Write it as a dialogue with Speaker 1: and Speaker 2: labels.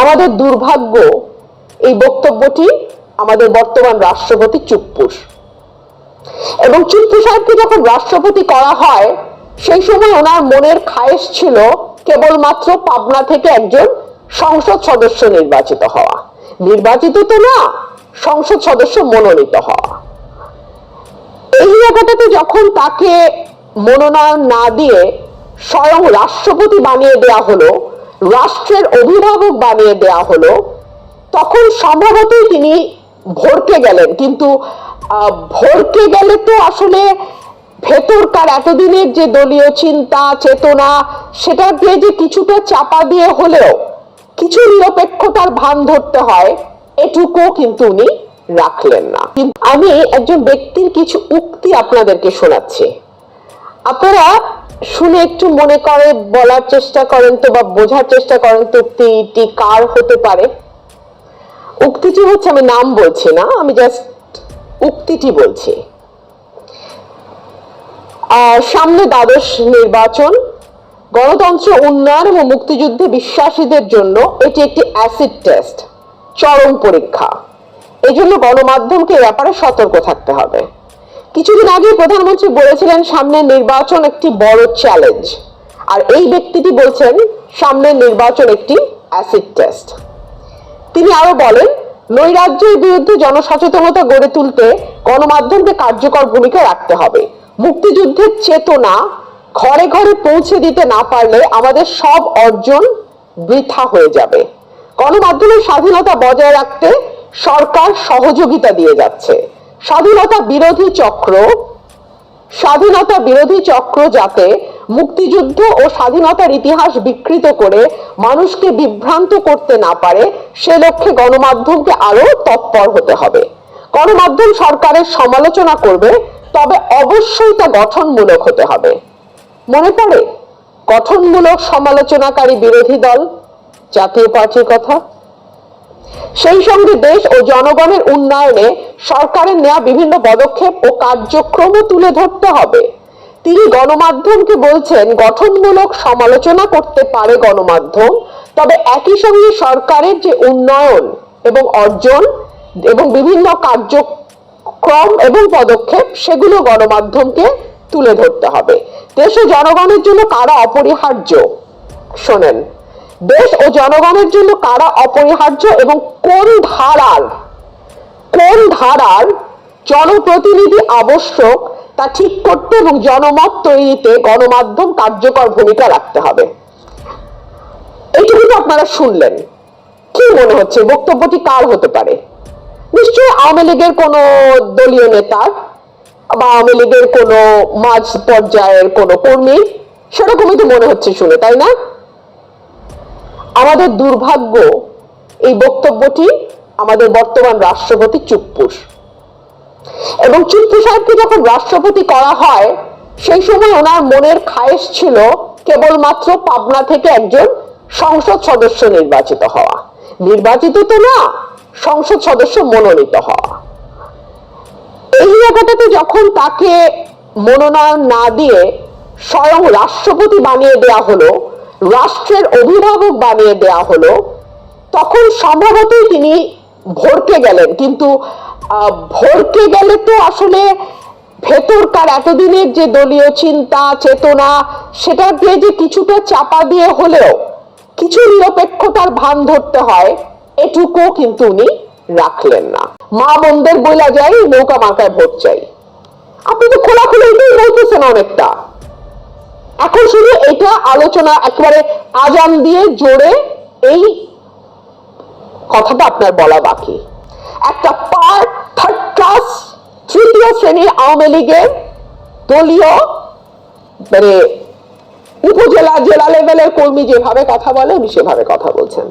Speaker 1: আমাদের দুর্ভাগ্য এই বক্তব্যটি আমাদের বর্তমান রাষ্ট্রপতি চুপ্পুর। এবং চুপ্পু সাহেবকে যখন রাষ্ট্রপতি করা হয়, সেই সময় ওনার মনের খায়েশ ছিল কেবলমাত্র পাবনা থেকে একজন সংসদ সদস্য নির্বাচিত হওয়া। নির্বাচিত তো না, সংসদ সদস্য মনোনীত হওয়া। এই জায়গাটাতে যখন তাকে মনোনয়ন না দিয়ে স্বয়ং রাষ্ট্রপতি বানিয়ে দেয়া হলো রাষ্ট্রের অভিভাবক বানিয়ে দেয়া হলো, তখন সম্ভবতই তিনি ভরকে গেলেন। কিন্তু ভরকে গেলে তো আসলে ভেতরকার এতদিনের যে দলীয় চিন্তা, চেতনা, সেটা দিয়ে যে কিছুটা চাপা দিয়ে হলেও কিছু নিরপেক্ষতার ভান ধরতে হয়, এটুকুও কিন্তু উনি রাখলেন না। আমি একজন ব্যক্তির কিছু উক্তি আপনাদেরকে শোনাচ্ছি। আপনারা শুনে একটু মনে করে, বলার চেষ্টা করেন তো বা বোঝার চেষ্টা করেন তো উক্তিটি কার হতে পারে? উক্তিটি হচ্ছে, আমি নাম বলছি না, আমি জাস্ট উক্তিটি বলছি। সামনে দ্বাদশ নির্বাচন, গণতন্ত্র উন্নয়ন এবং মুক্তিযুদ্ধে বিশ্বাসীদের জন্য এটি একটি অ্যাসিড টেস্ট চরম পরীক্ষা। এই জন্য গণমাধ্যমকে ব্যাপারে সতর্ক থাকতে হবে। কিছুদিন আগে প্রধানমন্ত্রী বলেছিলেন সামনের নির্বাচন একটি বড় চ্যালেঞ্জ আর এই ব্যক্তিটি বলছেন সামনের নির্বাচন একটি অ্যাসিড টেস্ট তিনি আরও বলেন, নৈরাজ্যের বিরুদ্ধে জনসচেতনতা গড়ে তুলতে গণমাধ্যমকে কার্যকর ভূমিকা রাখতে হবে। মুক্তিযুদ্ধের চেতনা ঘরে ঘরে পৌঁছে দিতে না পারলে আমাদের সব অর্জন বৃথা হয়ে যাবে। গণমাধ্যমের স্বাধীনতা বজায় রাখতে সরকার সহযোগিতা দিয়ে যাচ্ছে। স্বাধীনতা বিরোধী চক্র, স্বাধীনতা বিরোধী চক্র যাতে মুক্তিযুদ্ধ ও স্বাধীনতার ইতিহাস বিকৃত করে মানুষকে বিভ্রান্ত করতে না পারে, সে লক্ষ্যে গণমাধ্যমকে আরও তৎপর হতে হবে। গণমাধ্যম সরকারের সমালোচনা করবে, তবে অবশ্যই তা গঠনমূলক হতে হবে। মনে পড়ে? গঠনমূলক সমালোচনাকারী বিরোধী দল, জাতীয় পার্টির কথা? সেই সঙ্গে দেশ ও জনগণের উন্নয়নে সরকারের নেওয়া বিভিন্ন পদক্ষেপ ও কার্যক্রমও তুলে ধরতে হবে। তিনি গণমাধ্যমকে বলছেন, গঠনমূলক সমালোচনা করতে পারে গণমাধ্যম, তবে একই সঙ্গে সরকারের যে উন্নয়ন এবং অর্জন এবং বিভিন্ন কার্যক্রম এবং পদক্ষেপ, সেগুলো গণমাধ্যমকে তুলে ধরতে হবে। দেশ জনগণের জন্য কারা অপরিহার্য? শোনেন। দেশ ও জনগণের জন্য কারা অপরিহার্য এবং কোন ধারার কোন ধারার জনপ্রতিনিধি আবশ্যক তা ঠিক করতে এবং জনমত তৈরিতে গণমাধ্যম কার্যকর ভূমিকা রাখতে হবে। এইটুকু আপনারা শুনলেন। কি মনে হচ্ছে? বক্তব্যটি কার হতে পারে? নিশ্চয়ই আওয়ামী লীগের কোন দলীয় নেতার বা আওয়ামী লীগের কোন মাঝ পর্যায়ের কোন কর্মী, সেরকমই তো মনে হচ্ছে শুনে, তাই না? আমাদের দুর্ভাগ্য এই বক্তব্যটি আমাদের বর্তমান রাষ্ট্রপতি চুপ্পুর। এবং চুপ্পু সাহেবকে যখন রাষ্ট্রপতি করা হয়, সেই সময় ওনার মনের খায়েশ ছিল কেবলমাত্র পাবনা থেকে একজন সংসদ সদস্য নির্বাচিত হওয়া। নির্বাচিত তো না, সংসদ সদস্য মনোনীত হওয়া। এই জায়গাটাতে যখন তাকে মনোনয়ন না দিয়ে স্বয়ং রাষ্ট্রপতি বানিয়ে দেয়া হলো রাষ্ট্রের অভিভাবক বানিয়ে দেয়া হলো, তখন সম্ভবতই তিনি ভরকে গেলেন। কিন্তু ভরকে গেলে তো আসলে ভেতরকার এতদিনের যে দলীয় চিন্তা, চেতনা, সেটা দিয়ে যে কিছুটা চাপা দিয়ে হলেও কিছু নিরপেক্ষতার ভান ধরতে হয়, এটুকুও কিন্তু উনি রাখলেন না। মা বোনদের বইলা যাই নৌকা মার্কায় ভোট চাই। আপনি তো খোলাখুলি বলতেছেন অনেকটা। এখন শুধু এটা আলোচনা একেবারে আজান দিয়ে জোরে এই কথাটা আপনার বলা বাকি। একটা পার্ট থার্ড ক্লাস তৃতীয় শ্রেণির আওয়ামী লীগের দলীয় মানে উপজেলা, জেলা লেভেলের কর্মী যেভাবে কথা বলে উনি সেভাবে কথা বলছেন।